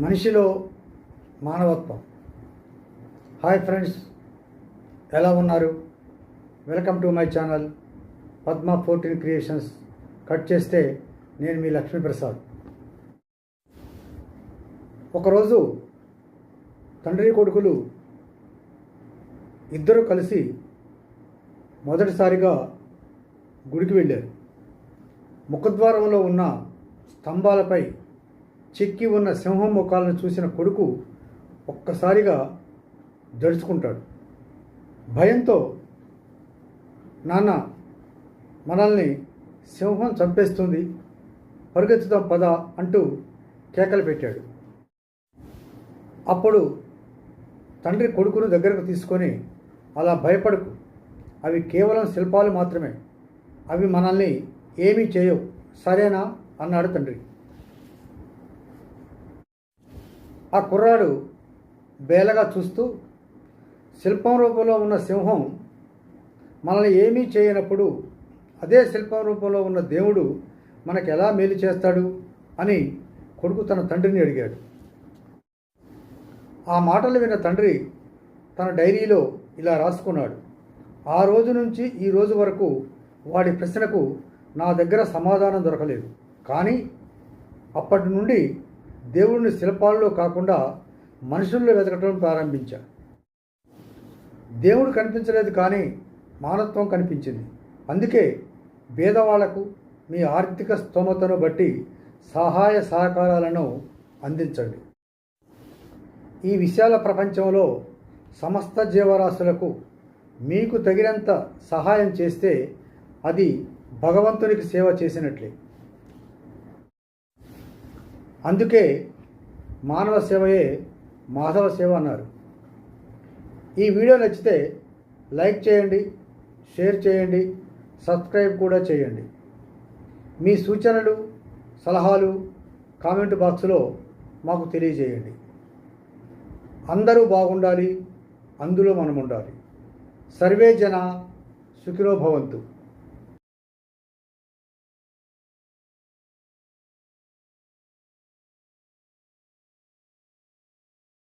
మనిషిలో మానవత్వం. Hi friends ఎలా ఉన్నారు? Welcome to my channel Padma fourteen creations. Cut చేస్తే నేను మీ లక్ష్మీప్రసాద్ ఒకరోజు తండ్రి కొడుకులు ఇద్దరు కలిసి మొదటిసారిగా గుడికి వెళ్ళారు. ముఖద్వారంలో ఉన్న స్తంభాలపై చెక్కి ఉన్న సింహం ముఖాలను చూసిన కొడుకు ఒక్కసారిగా జడుచుకుంటాడు. భయంతో నాన్న మనల్ని సింహం చంపేస్తుంది పరిగెత్తుదాం పద అంటూ కేకలు పెట్టాడు. అప్పుడు తండ్రి కొడుకును దగ్గరకు తీసుకొని అలా భయపడకు. అవి కేవలం శిల్పాలు మాత్రమే. అవి మనల్ని ఏమీ చేయవు. సరేనా? అన్నాడు తండ్రి. ఆ కుర్రాడు బేలగా చూస్తూ శిల్పం రూపంలో ఉన్న సింహం మనల్ని ఏమీ చేయనప్పుడు అదే శిల్పం రూపంలో ఉన్న దేవుడు మనకు ఎలా మేలు చేస్తాడు? అని కొడుకు తన తండ్రిని అడిగాడు. ఆ మాటలు విన్న తండ్రి తన డైరీలో ఇలా రాసుకున్నాడు. ఆ రోజు నుంచి ఈ రోజు వరకు వాడి ప్రశ్నకు నా దగ్గర సమాధానం దొరకలేదు. కానీ అప్పటి నుండి దేవుడిని శిల్పాల్లో కాకుండా మనుషుల్లో వెతకటం ప్రారంభించా. దేవుడు కనిపించలేదు కానీ మానవత్వం కనిపించింది. అందుకే పేదవాళ్ళకు మీ ఆర్థిక స్తోమతను బట్టి సహాయ సహకారాలను అందించండి. ఈ విశాల ప్రపంచంలో సమస్త జీవరాశులకు మీకు తగినంత సహాయం చేస్తే అది భగవంతునికి సేవ చేసినట్లే. అందుకే మానవ సేవయే మాధవ సేవ అన్నారు. ఈ వీడియో నచ్చితే లైక్ చేయండి షేర్ చేయండి సబ్స్క్రైబ్ కూడా చేయండి. మీ సూచనలు సలహాలు కామెంట్ బాక్స్లో మాకు తెలియజేయండి. అందరూ బాగుండాలి అందులో మనం ఉండాలి సర్వే జన సుఖినో భవంతు.